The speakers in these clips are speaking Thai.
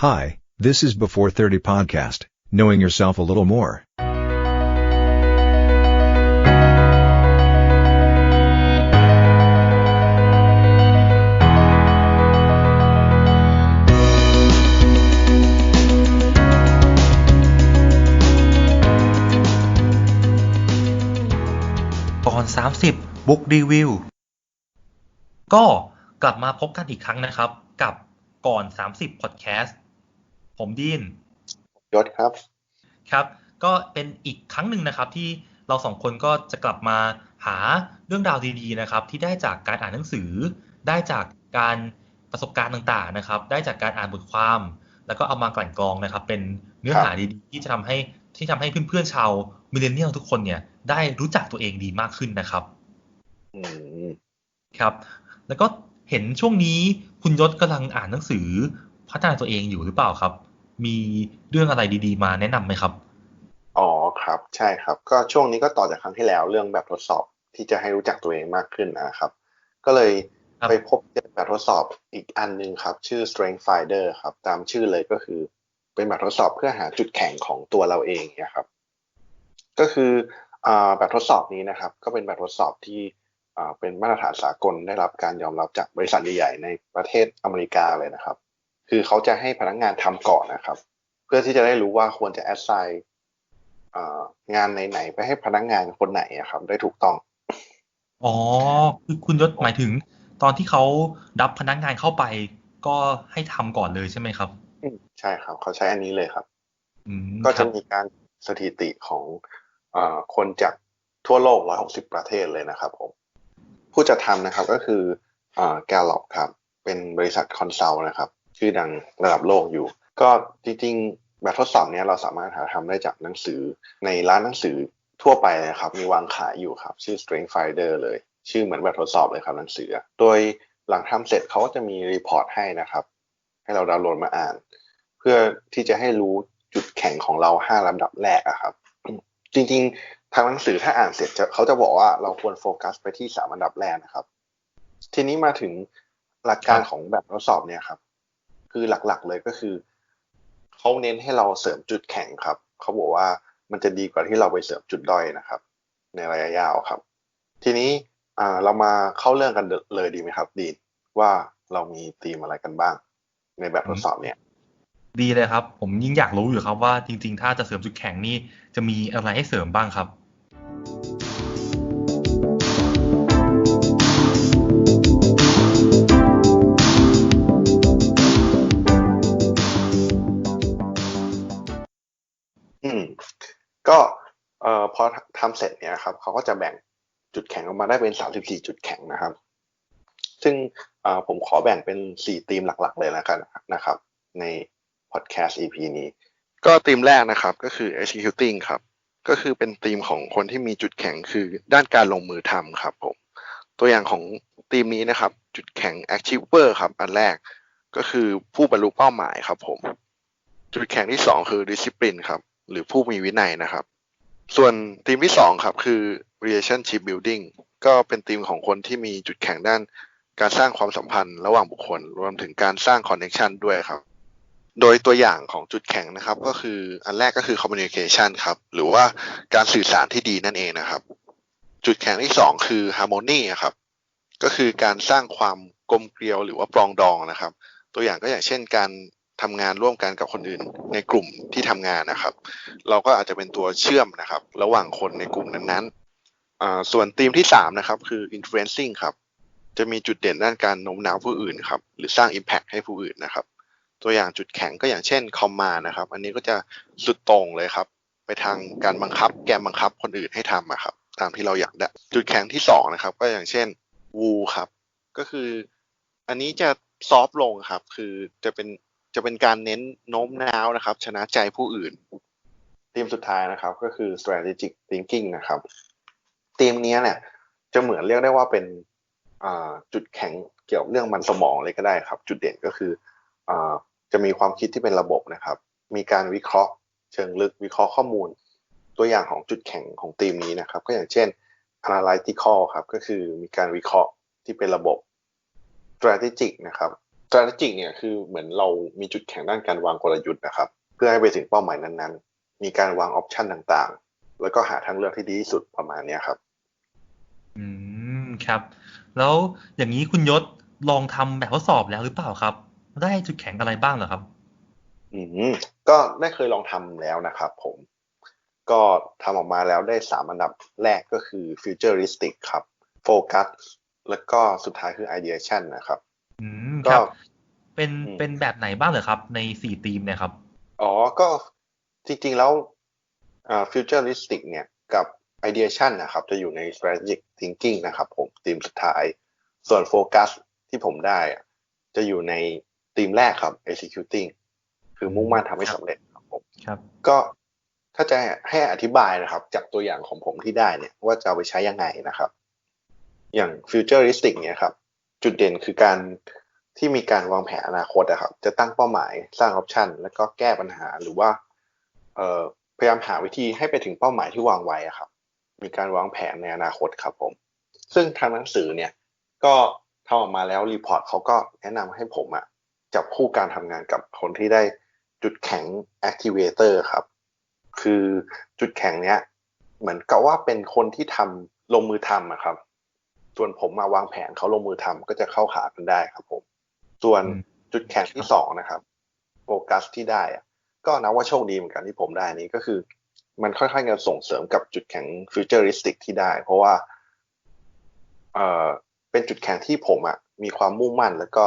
Hi, this is Before 30 Podcast, knowing yourself a little more. ก่อน 30 Book Review ก็กลับมาพบกันอีกครั้งนะครับ กับก่อน 30 Podcast ผมดีนยศครับ ครับ ก็เป็นอีกครั้งหนึ่งนะครับที่เราสองคนก็จะกลับมาหาเรื่องราวดีๆนะครับ ที่ได้จากการอ่านหนังสือ ได้จากการประสบการณ์ต่างๆนะครับ ได้จากการอ่านบทความ แล้วก็เอามากลั่นกรองนะครับ เป็นเนื้อหาดีๆที่จะทำให้ที่ทำให้เพื่อนๆชาวมิเลเนียลทุกคนเนี่ยได้รู้จักตัวเองดีมากขึ้นนะครับอืมครับ แล้วก็เห็นช่วงนี้คุณยศกำลังอ่านหนังสือพัฒนาตัวเองอยู่หรือเปล่าครับ มีเรื่องอะไรดีๆ มาแนะนำไหมครับ อ๋อครับ ใช่ครับ ก็ช่วงนี้ก็ต่อจากครั้งที่แล้วเรื่องแบบทดสอบที่จะให้รู้จักตัวเองมากขึ้นนะครับ ก็เลยครับไปพบเจอแบบทดสอบอีกอันหนึงครับ ชื่อ Strength Finder ครับ ตามชื่อเลยก็คือ เป็นแบบทดสอบเพื่อหาจุดแข็งของตัวเราเองเนี่ยครับ ก็คืออ่าแบบทดสอบนี้นะครับ ก็เป็นแบบทดสอบที่อ่าเป็นมาตรฐานสากลได้รับการยอมรับจากบริษัทใหญ่ๆในประเทศอเมริกาเลยนะครับ คือเขาจะให้พนักงานทำก่อนนะครับ เพื่อที่จะได้รู้ว่าควรจะ assign อ่างานไหนๆไปให้พนักงานคนไหนอะครับ ได้ถูกต้อง อ๋อคือคุณยศหมายถึง ตอนที่เขารับพนักงานเข้าไป ก็ให้ทำก่อนเลยใช่ไหมครับอืมใช่ครับ เขาใช้อันนี้เลยครับอืมก็คจะรับมีการสถิติของอาคนจากทั่วโลก 160 ประเทศเลยนะครับผม ผู้จัดทำนะครับก็คือแกลลอบครับ เป็นบริษัทคอนซัลท์นะครับ ชื่อดังระดับโลกอยู่ ก็จริงๆ แบบทดสอบเนี้ยเราสามารถหาทำได้จากหนังสือในร้านหนังสือทั่วไปเลยครับ มีวางขายอยู่ครับ ชื่อ Strength Finder เลย ชื่อเหมือนแบบทดสอบเลยครับหนังสือ โดยหลังทำเสร็จเขาก็จะมีรีพอร์ตให้นะครับ ให้เราดาวน์โหลดมาอ่าน เพื่อที่จะให้รู้จุดแข็งของเราห้าลำดับแรกอะครับ จริงๆ ทางหนังสือถ้าอ่านเสร็จจะเขาจะบอกว่าเราควรโฟกัสไปที่สามอันดับแรกนะครับ ทีนี้มาถึงหลักการของแบบทดสอบเนี่ยครับ คือหลักๆ เลยก็คือเขาเน้นให้เราเสริมจุดแข็งครับเขาบอกว่ามันจะดีกว่าที่เราไปเสริมจุดด้อยนะครับ ในระยะยาวครับ ทีนี้อ่าเรามาเข้าเรื่องกันเลยดีไหมครับ ดีนว่าเรามีธีมอะไรกันบ้าง ในแบบทดสอบเนี่ย ดีเลยครับ ผมยิ่งอยากรู้อยู่ครับว่าจริง ๆ ถ้าจะเสริมจุดแข็งนี่จะมีอะไรให้เสริมบ้างครับ ทำเสร็จเนี่ยครับเขาก็จะแบ่งจุดแข็งออกมาได้เป็น 34 จุดแข็งนะครับ ซึ่งผมขอแบ่งเป็น 4 ธีมหลักๆ เลยแล้วกันนะครับ ในพอดแคสต์ EP นี้ ก็ธีมแรกนะครับก็คือ executing ครับ ก็คือเป็นธีมของคนที่มีจุดแข็งคือด้านการลงมือทำครับผมตัวอย่างของธีมนี้นะครับ จุดแข็ง achiever ครับอันแรกก็คือผู้บรรลุเป้าหมายครับผม จุดแข็งที่สองคือ discipline ครับ หรือผู้มีวินัยนะครับ ส่วนทีมที่สองครับคือ relationship building ก็เป็นทีมของคนที่มีจุดแข็งด้านการสร้างความสัมพันธ์ระหว่างบุคคล รวมถึงการสร้าง connection ด้วยครับ โดยตัวอย่างของจุดแข็งนะครับ ก็คืออันแรกก็คือ communication ครับ หรือว่าการสื่อสารที่ดีนั่นเองนะครับ จุดแข็งที่สองคือ harmony ครับ ก็คือการสร้างความกลมเกลียวหรือว่าปรองดองนะครับ ตัวอย่างก็อย่างเช่นการ ทำงานร่วมกันกับคนอื่น ในกลุ่มที่ทำงานนะครับ เราก็อาจจะเป็นตัวเชื่อมนะครับ ระหว่างคนในกลุ่มนั้นๆส่วนธีมที่สามนะครับคือ influencing ครับจะมีจุดเด่นด้านการโน้มน้าวผู้อื่นครับหรือสร้าง impact ให้ผู้อื่นนะครับ ตัวอย่างจุดแข็งก็อย่างเช่น comma นะครับ อันนี้ก็จะสุดตรงเลยครับ ไปทางการบังคับ แกมบังคับคนอื่นให้ทำอะครับ ตามที่เราอยากได้จุดแข็งที่สองนะครับ ก็อย่างเช่น woo ครับ ก็คือ อันนี้จะซอฟต์ลงครับ คือจะเป็น จะเป็นการเน้นโน้มน้าวนะครับ ชนะใจผู้อื่นธีมสุดท้ายนะครับ ก็คือ strategic thinking นะครับธีมนี้เนี่ยจะเหมือนเรียกได้ว่าเป็นจุดแข็งเกี่ยวกับเรื่องมันสมองเลยก็ได้ครับ จุดเด่นก็คืออจะมีความคิดที่เป็นระบบนะครับ มีการวิเคราะห์ เชิงลึกวิเคราะห์ข้อมูล ตัวอย่างของจุดแข็งของธีมนี้นะครับ ก็อย่างเช่น analytical ครับก็คือมีการวิเคราะห์ที่เป็นระบบ strategic นะครับ strategic เนี่ยคือเหมือนเรามีจุดแข็งด้านการวางกลยุทธ์นะครับ เพื่อให้ไปถึงเป้าหมายนั้นๆ มีการวางออปชันต่างๆ แล้วก็หาทางเลือกที่ดีที่สุดประมาณเนี้ยครับ อืมครับ แล้วอย่างนี้คุณยศลองทำแบบทดสอบแล้วหรือเปล่าครับ ได้จุดแข็งอะไรบ้างเหรอครับ อืมก็ได้เคยลองทำแล้วนะครับผม ก็ทำออกมาแล้วได้สามอันดับแรกก็คือ futuristic ครับ focus แล้วก็สุดท้ายคือ ideation นะครับ อืมก็ครับเป็นอืมเป็นแบบไหนบ้างเหรอครับ ในสี่ธีมเนี่ยครับ อ๋อก็จริงๆแล้วอ่า futuristic เนี่ยกับ ideation นะครับ จะอยู่ใน strategic thinking นะครับ ผมทีมสุดท้าย ส่วน focus ที่ผมได้อะจะอยู่ในทีมแรกครับ executing คือมุ่งมั่นทำให้สำเร็จครับผมครับ ก็ถ้าจะให้อธิบายนะครับ จากตัวอย่างของผมที่ได้เนี่ย ว่าจะเอาไปใช้ยังไงนะครับ อย่าง futuristic เนี่ยครับ จุดเด่นคือการที่มีการวางแผนอนาคตอะครับ จะตั้งเป้าหมายสร้างออปชันแล้วก็แก้ปัญหาหรือว่าพยายามหาวิธีให้ไปถึงเป้าหมายที่วางไว้ครับ มีการวางแผนในอนาคตครับผม ซึ่งทางหนังสือเนี่ยก็ทำออกมาแล้วรีพอร์ตเขาก็แนะนำให้ผมอะจับคู่การทำงานกับคนที่ได้จุดแข็ง activator ครับ คือจุดแข็งเนี้ยเหมือนกับว่าเป็นคนที่ทำลงมือทำอะครับ ส่วนผมมาวางแผนเขาลงมือทำก็จะเข้าขากันได้ครับผม ส่วนอืมจุดแข็งที่สองนะครับโฟกัสที่ได้อะก็นับว่าโชคดีเหมือนกันที่ผมได้นี้ก็คือ มันค่อนข้างจะส่งเสริมกับจุดแข็งฟิวเจอริสติกที่ได้ เพราะว่าเอ่อเป็นจุดแข็งที่ผมอะมีความมุ่งมั่น แล้วก็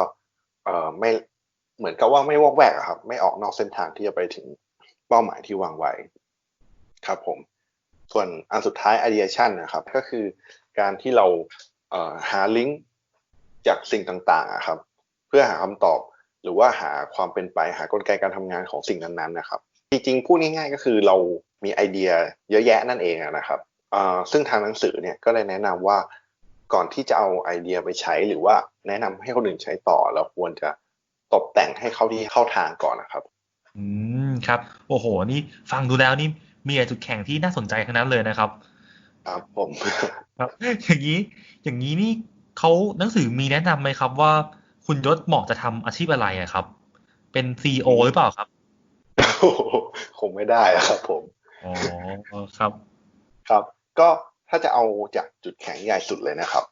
เอ่อไม่เหมือนกับว่าไม่วอกแวกอะครับ ไม่ออกนอกเส้นทางที่จะไปถึงเป้าหมายที่วางไว้ครับผม ส่วนอันสุดท้าย ideation นะครับ ก็คือการที่เราเอ่อ หาลิงก์จากสิ่งต่างๆครับ เพื่อหาคำตอบหรือว่าหาความเป็นไปหากลไกการทำงานของสิ่งนั้นๆนะครับ จริงๆพูดง่ายๆก็คือเรามีไอเดียเยอะแยะนั่นเองนะครับซึ่งทางหนังสือเนี่ยก็ได้แนะนำว่าก่อนที่จะเอาไอเดียไปใช้หรือว่าแนะนำให้คนอื่นใช้ต่อเราควรจะตกแต่งให้เข้าที่เข้าทางก่อนนะครับ อืมครับ โอ้โห นี่ฟังดูแล้วนี่มีจุดแข็งที่น่าสนใจทั้งนั้นเลยนะครับ ครับผมครับ อย่างนี้อย่างนี้นี่เขาหนังสือมีแนะนำไหมครับ ว่าคุณยศเหมาะจะทำอาชีพอะไรอะครับ เป็นซีอหรือเปล่าครับคงไม่ได้อะครับ ผมอ๋อครับ ครับ ก็ถ้าจะเอาจากจุดแข็งใหญ่สุดเลยนะครับ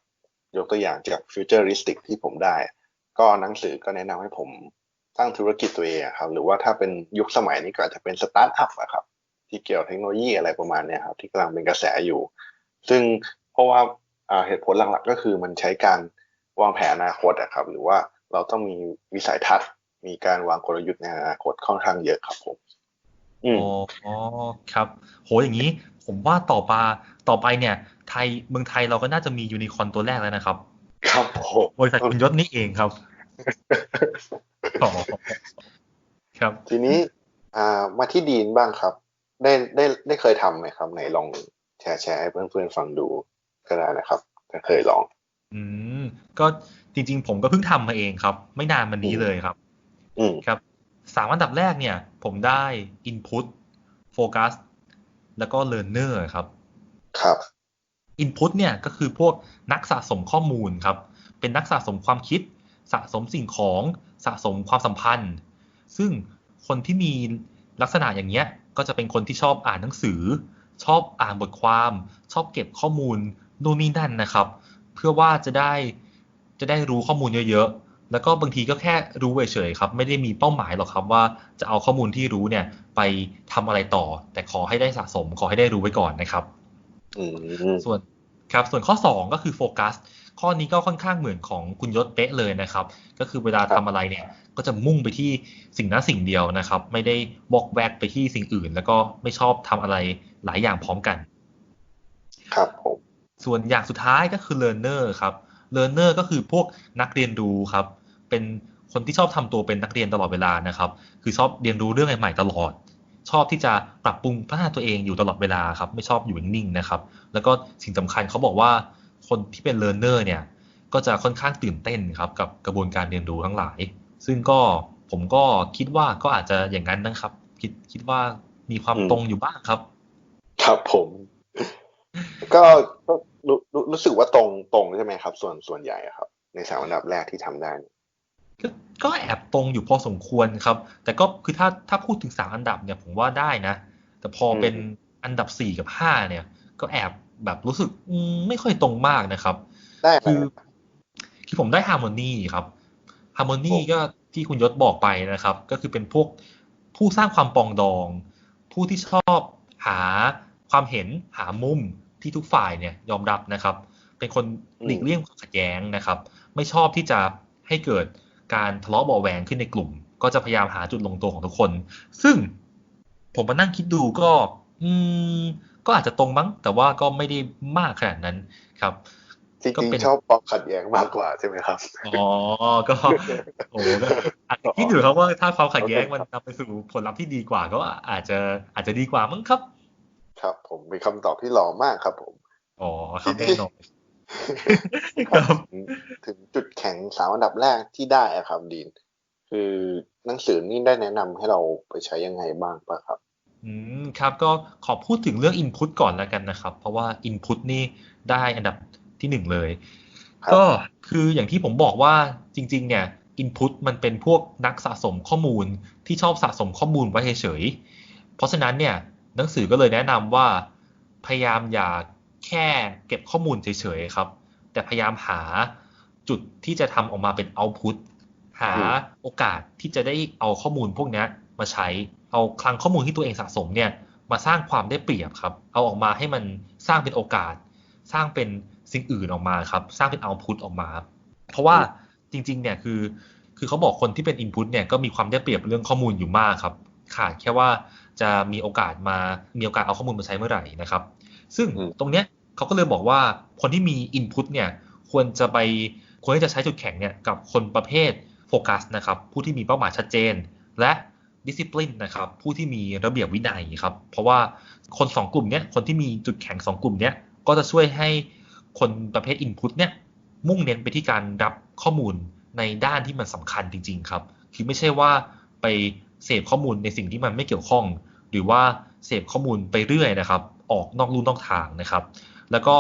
ยกตัวอย่างจาก futuristic ที่ผมได้ ก็หนังสือก็แนะนำให้ผมตั้งธุรกิจตัวเองอะครับ หรือว่าถ้าเป็นยุคสมัยนี้ก็อาจจะเป็นสตาร์ทอัพอะครับ ที่เกี่ยวเทคโนโลยีอะไรประมาณเนี้ยครับที่กำลังเป็นกระแสอยู่ ซึ่งเพราะว่าอ่าเหตุผลหลักๆ ก็คือมันใช้การวางแผนอนาคตอะครับ หรือว่าเราต้องมีวิสัยทัศน์ มีการวางกลยุทธ์ในอนาคตค่อนข้างเยอะครับผมอืมอ๋ออ๋อครับ โหอย่างนี้ ผมว่าต่อไปต่อไปเนี่ย ไทยเมืองไทยเราก็น่าจะมียูนิคอร์นตัวแรกแล้วนะครับ ครับผมบริษัทคุณยศนี่เองครับอ๋อครับ ทีนี้อ่ามาที่ดีนบ้างครับ ได้ได้ได้เคยทำไหมครับ ไหนลองแชร์แชร์ให้เพื่อนๆฟังดูก็ได้นะครับถ้าเคยลอง อืมก็จริง ๆ ผมก็เพิ่งทำมาเองครับ ไม่นานมานี้เลยครับ อืมครับสามอันดับแรกเนี่ย ผมได้ Input Focus แล้วก็ Learner ครับ ครับ Input เนี่ยก็คือพวกนักสะสมข้อมูลครับ เป็นนักสะสมความคิด สะสมสิ่งของสะสมความสัมพันธ์ ซึ่งคนที่มีลักษณะอย่างเงี้ย ก็จะเป็นคนที่ชอบอ่านหนังสือ ชอบอ่านบทความ ชอบเก็บข้อมูลนู่นนี่นั่นนะครับ เพื่อว่าจะได้จะได้รู้ข้อมูลเยอะๆ แล้วก็บางทีก็แค่รู้เฉยๆครับ ไม่ได้มีเป้าหมายหรอกครับว่าจะเอาข้อมูลที่รู้เนี่ยไปทำอะไรต่อ แต่ขอให้ได้สะสม ขอให้ได้รู้ไว้ก่อนนะครับอืมส่วนครับส่วนข้อ 2 ก็คือโฟกัส ข้อนี้ก็ค่อนข้างเหมือนของคุณยศเป๊ะเลยนะครับ ก็คือเวลาทำอะไรเนี่ย ก็จะมุ่งไปที่สิ่งนั้นสิ่งเดียวนะครับ ไม่ได้บอกแวกไปที่สิ่งอื่น แล้วก็ไม่ชอบทำอะไรหลายอย่างพร้อมกัน ครับผมส่วนอย่างสุดท้ายก็คือ learner ครับ learner ก็คือพวกนักเรียนรู้ครับ เป็นคนที่ชอบทำตัวเป็นนักเรียนตลอดเวลานะครับ คือชอบเรียนรู้เรื่องใหม่ๆตลอด ชอบที่จะปรับปรุงพัฒนาตัวเองอยู่ตลอดเวลาครับ ไม่ชอบอยู่นิ่งๆนะครับ แล้วก็สิ่งสำคัญเขาบอกว่า คนที่เป็น learner เนี่ย ก็จะค่อนข้างตื่นเต้นครับกับกระบวนการเรียนรู้ทั้งหลาย ซึ่งก็ผมก็คิดว่าก็อาจจะอย่างนั้นนะครับ คิดคิดว่ามีความตรงอยู่บ้างครับ ครับผมก็ก็รู้รู้รู้สึกว่าตรงตรงใช่ไหมครับ ส่วนส่วนใหญ่อะครับ ในสามอันดับแรกที่ทำได้ก็ก็แอบตรงอยู่พอสมควรครับ แต่ก็คือถ้าถ้าพูดถึงสามอันดับเนี่ยผมว่าได้นะ แต่พอเป็นอันดับสี่กับห้าเนี่ย ก็แอบ แบบรู้สึกอืมไม่ค่อยตรงมากนะครับ ได้ไหมคือคือผมได้ฮาร์โมนีครับฮาร์โมนีโอ้ก็ที่คุณยศบอกไปนะครับ ก็คือเป็นพวกผู้สร้างความปรองดอง ผู้ที่ชอบหาความเห็นหามุมที่ทุกฝ่ายเนี่ยยอมรับนะครับ เป็นคนหลีกเลี่ยงความขัดแย้งนะครับ ไม่ชอบที่จะให้เกิดการทะเลาะเบาะแหวงขึ้นในกลุ่ม ก็จะพยายามหาจุดลงตัวของทุกคน ซึ่งผมมานั่งคิดดูก็ อืม ก็อาจจะตรงมั้งแต่ว่าก็ไม่ได้มากขนาดนั้นครับจริก็งเป็นๆชอบความขัดแย้งมากกว่าใช่ไหมครับ อ๋อ ก็โอ้โหก็อาจจะคิดอยู่ครับว่าถ้าความขัดแย้งมันนำไปสู่ผลลัพธ์ที่ดีกว่า ก็อาจจะอาจจะดีกว่ามั้งครับ ครับ ผมมีคำตอบที่หล่อมากครับ ผม อ๋อครับแน่นอนครับถึงถึงจุดแข็งสามอันดับแรกที่ได้อะครับดีน คือหนังสือนี่ได้แนะนำให้เราไปใช้ยังไงบ้างปะครับ อืมครับก็ขอพูดถึงเรื่อง Input ก่อนแล้วกันนะครับ เพราะว่า Input นี่ได้อันดับที่หนึ่งเลยครับก็คืออย่างที่ผมบอกว่าจริง ๆ เนี่ย Input มันเป็นพวกนักสะสมข้อมูลที่ชอบสะสมข้อมูลไว้เฉยๆเพราะฉะนั้นเนี่ยหนังสือก็เลยแนะนำว่า พยายามอย่าแค่เก็บข้อมูลเฉยๆครับ แต่พยายามหาจุดที่จะทำออกมาเป็น output หาโอกาสที่จะได้เอาข้อมูลพวกเนี้ยมาใช้ เอาคลังข้อมูลที่ตัวเองสะสมเนี่ยมาสร้างความได้เปรียบครับ เอาออกมาให้มันสร้างเป็นโอกาส สร้างเป็นสิ่งอื่นออกมาครับ สร้างเป็น output ออกมา เพราะว่าจริงๆเนี่ยคือ คือเขาบอกคนที่เป็น input เนี่ยก็มีความได้เปรียบเรื่องข้อมูลอยู่มากครับ ขาดแค่ว่าจะมีโอกาสมา มีโอกาสเอาข้อมูลมาใช้เมื่อไหร่นะครับ ซึ่งอืมตรงเนี้ยเขาก็เลยบอกว่าคนที่มี input เนี่ยควรจะไปควรที่จะใช้จุดแข็งเนี่ยกับคนประเภทโฟกัสนะครับ ผู้ที่มีเป้าหมายชัดเจน และ ดิสซิ p ลินนะครับผู้ที่มีระเบียบวินัยครับ เพราะว่าคนสองกลุ่มเนี้ยคนที่มีจุดแข็งสองกลุ่มเนี้ยก็จะช่วยให้คนประเภท input เนี่ยมุ่งเน้นไปที่การรับข้อมูลในด้านที่มันสำคัญจริง ๆ ครับ คือไม่ใช่ว่าไปเสพข้อมูลในสิ่งที่มันไม่เกี่ยวข้อง หรือว่าเสพข้อมูลไปเรื่อยนะครับ ออกนอกลู่นอกทางนะครับ แล้วก็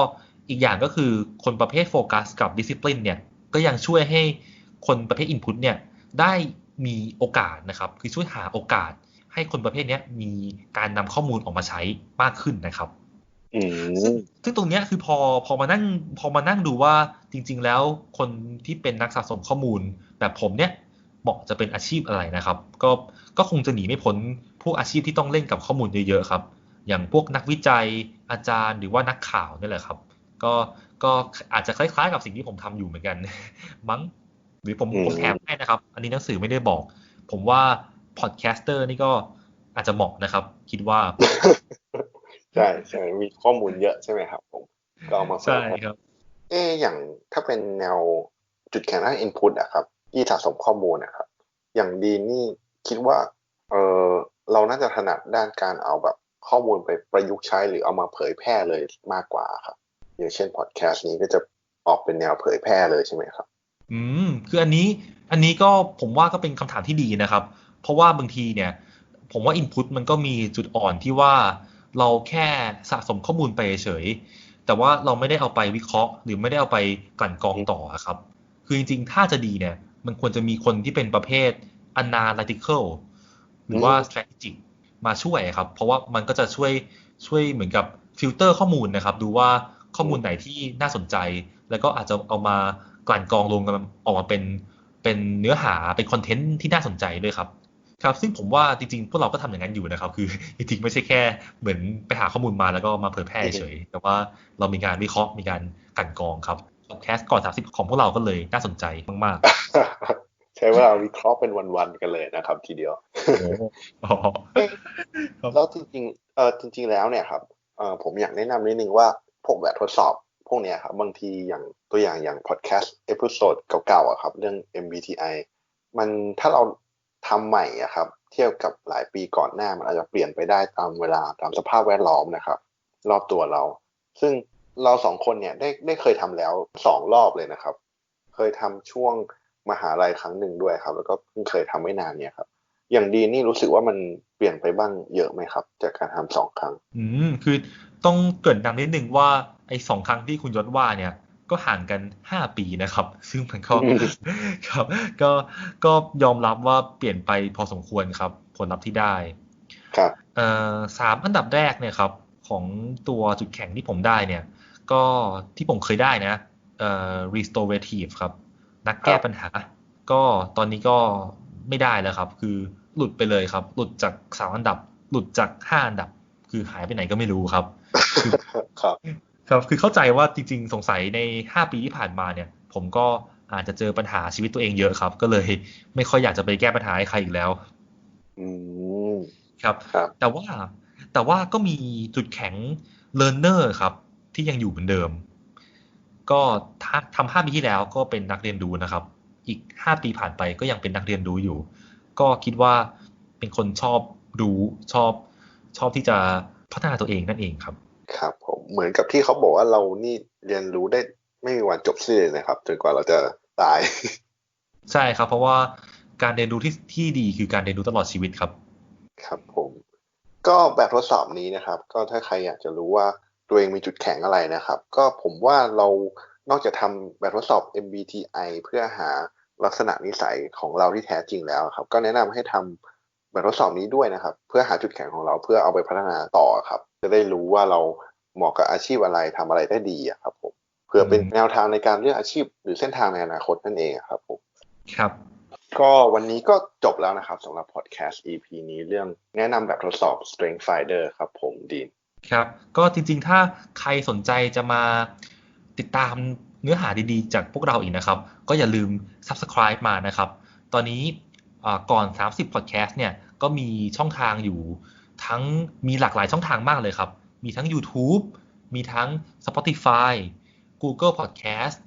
อีกอย่างก็คือคนประเภทโฟกัสกับดิสซิ p ลินเนี่ยก็ยังช่วยให้คนประเภท Input เนี่ยได้ มีโอกาสนะครับ คือช่วยหาโอกาสให้คนประเภทเนี้ยมีการนำข้อมูลออกมาใช้มากขึ้นนะครับอืซึ่งมซึ่งตรงเนี้ยคือพอพอมานั่งพอมานั่งดูว่าจริง ๆ แล้วคนที่เป็นนักสะสมข้อมูลแบบผมเนี่ยเหมาะจะเป็นอาชีพอะไรนะครับ ก็ก็คงจะหนีไม่พ้นพวกอาชีพที่ต้องเล่นกับข้อมูลเยอะๆครับ อย่างพวกนักวิจัยอาจารย์หรือว่านักข่าวนี่แหละครับ ก็ก็อาจจะคล้ายๆกับสิ่งที่ผมทำอยู่เหมือนกัน มั้ง หรือผมอืมผมแถมให้นะครับ อันนี้หนังสือไม่ได้บอก ผมว่าพอดแคสเตอร์นี่ก็อาจจะเหมาะนะครับ คิดว่า ใช่ใช่มีข้อมูลเยอะใช่ไหมครับผมก็เอามาเผยใช่แพร่ครับ เอ๊ะอย่างถ้าเป็นแนวจุดแข็งด้าน input อะครับ ที่สะสมข้อมูลนะครับ อย่างดีนนี่คิดว่าเออเราน่าจะถนัดด้านการเอาแบบข้อมูลไปประยุกต์ใช้หรือเอามาเผยแพร่เลยมากกว่าครับ อย่างเช่นพอดแคสต์นี้ก็จะออกเป็นแนวเผยแพร่เลยใช่ไหมครับ อืมคืออันนี้อันนี้ก็ผมว่าก็เป็นคำถามที่ดีนะครับ เพราะว่าบางทีเนี่ย ผมว่า Input มันก็มีจุดอ่อนที่ว่าเราแค่สะสมข้อมูลไปเฉยๆแต่ว่าเราไม่ได้เอาไปวิเคราะห์ หรือไม่ได้เอาไปกลั่นกรองต่อครับ คือจริงๆ ถ้าจะดีเนี่ย มันควรจะมีคนที่เป็นประเภท analytical หรือว่าอืม strategic มาช่วยครับ เพราะว่ามันก็จะช่วยช่วยเหมือนกับฟิลเตอร์ข้อมูลนะครับ ดูว่าข้อมูลไหนที่น่าสนใจ แล้วก็อาจจะเอามา กลั่นกรองรวมกันออกมาเป็นเป็นเนื้อหาเป็นคอนเทนต์ที่น่าสนใจด้วยครับ ครับ ซึ่งผมว่าจริงๆ พวกเราก็ทำอย่างนั้นอยู่นะครับ คือจริงๆไม่ใช่แค่เหมือนไปหาข้อมูลมาแล้วก็มาเผยแพร่เฉยๆแต่ว่าเรามีการวิเคราะห์มีการกลั่นกรองครับพอดแคสต์ก่อนสามสิบของพวกเราก็เลยน่าสนใจมากใช้เวลาวิเคราะห์เป็นวันๆกันเลยนะครับ ทีเดียวๆโอ้โหอ๋อครับแล้วจริงๆเออจริง ๆแล้วเนี่ยครับเออผมอยากแนะนำนิดนึงว่าพวกแบบทดสอบพ วกเนี้ยครับบางทีอย่างตัวอย่างอย่างพอดแคสต์เอพิโซดเก่าๆอะครับเรื่อง MBTI มันถ้าเราทำใหม่อะครับ เทียบกับหลายปีก่อนหน้ามันอาจจะเปลี่ยนไปได้ตามเวลาตามสภาพแวดล้อมนะครับ รอบตัวเรา ซึ่งเราสองคนเนี่ยได้ได้เคยทำแล้วสองรอบเลยนะครับ เคยทำช่วงมหาลัยครั้งหนึ่งด้วยครับ แล้วก็เพิ่งเคยทำไม่นานเนี่ยครับอย่างดีนี่รู้สึกว่ามันเปลี่ยนไปบ้างเยอะไหมครับ จากการทำสองครั้ง อืมคือ ต้องเกรินนำนิดนึงว่าไอ้สองครั้งที่คุณยศว่าเนี่ย ก็ห่างกัน5ปีนะครับ ซึ่งมันก็ครับ ก็ก็ยอมรับว่าเปลี่ยนไปพอสมควรครับ ผลลัพธ์ที่ได้ครับเอ่อสามอันดับแรกเนี่ยครับของตัวจุดแข็งที่ผมได้เนี่ย ก็ที่ผมเคยได้นะเอ่อ restorative ครับ นักแก้ปัญหา ก็ตอนนี้ก็ไม่ได้แล้วครับ คือหลุดไปเลยครับ หลุดจากสามอันดับ หลุดจากห้าอันดับ คือหายไปไหนก็ไม่รู้ครับ ครับ ครับคือเข้าใจว่าจริง ๆ สงสัยในห้าปีที่ผ่านมาเนี่ย ผมก็อาจจะเจอปัญหาชีวิตตัวเองเยอะครับ ก็เลยไม่ค่อยอยากจะไปแก้ปัญหาให้ใครอีกแล้วอืมครับครับ แต่ว่าแต่ว่าก็มีจุดแข็ง learner ครับ ที่ยังอยู่เหมือนเดิม ก็ถ้าทำห้าปีที่แล้วก็เป็นนักเรียนรู้นะครับ อีกห้าปีผ่านไปก็ยังเป็นนักเรียนรู้อยู่ ก็คิดว่าเป็นคนชอบรู้ชอบชอบที่จะ พัฒนาตัวเองนั่นเองครับ ครับผมเหมือนกับที่เขาบอกว่าเรานี่เรียนรู้ได้ไม่มีวันจบสิ้นเลยนะครับจนกว่าเราจะตาย ใช่ครับ เพราะว่าการเรียนรู้ที่ที่ดีคือการเรียนรู้ตลอดชีวิตครับ ครับผม ก็แบบทดสอบนี้นะครับ ก็ถ้าใครอยากจะรู้ว่าตัวเองมีจุดแข็งอะไรนะครับ ก็ผมว่าเรานอกจากทำแบบทดสอบ MBTI เพื่อหาลักษณะนิสัยของเราที่แท้จริงแล้วครับ ก็แนะนำให้ทำ แบบทดสอบนี้ด้วยนะครับ เพื่อหาจุดแข็งของเราเพื่อเอาไปพัฒนาต่อครับ จะได้รู้ว่าเราเหมาะกับอาชีพอะไรทำอะไรได้ดีอะครับผมเพื่อเป็นแนวทางในการเลือกอาชีพหรือเส้นทางในอนาคตนั่นเองอะครับผมครับ ก็วันนี้ก็จบแล้วนะครับสำหรับพอดแคสต์ EP นี้เรื่องแนะนำแบบทดสอบ Strength Finder ครับผมดีนครับ ก็จริงๆ ถ้าใครสนใจจะมาติดตามเนื้อหาดีๆ จากพวกเราอีกนะครับ ก็อย่าลืม subscribe มานะครับ ตอนนี้อ่า ก่อน 30 podcast เนี่ยก็มีช่องทางอยู่ทั้งมีหลากหลายช่องทางมากเลยครับ มีทั้ง YouTube มีทั้ง Spotify Google Podcast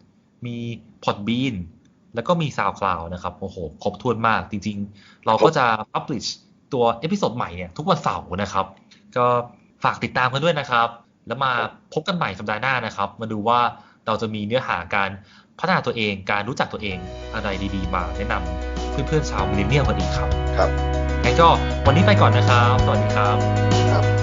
มี Podbean แล้วก็มี SoundCloud นะครับโอ้โหครบถ้วนมากจริงๆ เราก็จะ publish ตัวเอพิโซดใหม่เนี่ยทุกวันเสาร์นะครับ ก็ฝากติดตามกันด้วยนะครับ แล้วมาพบกันใหม่สัปดาห์หน้านะครับ มาดูว่าเราจะมีเนื้อหาการพัฒนาตัวเอง การรู้จักตัวเองอะไรดีๆ มาแนะนำ เพื่อนๆชาวมิลเลนเนียลกันอีกครับ ครับงั้นก็วันนี้ไปก่อนนะครับ สวัสดีครับครับ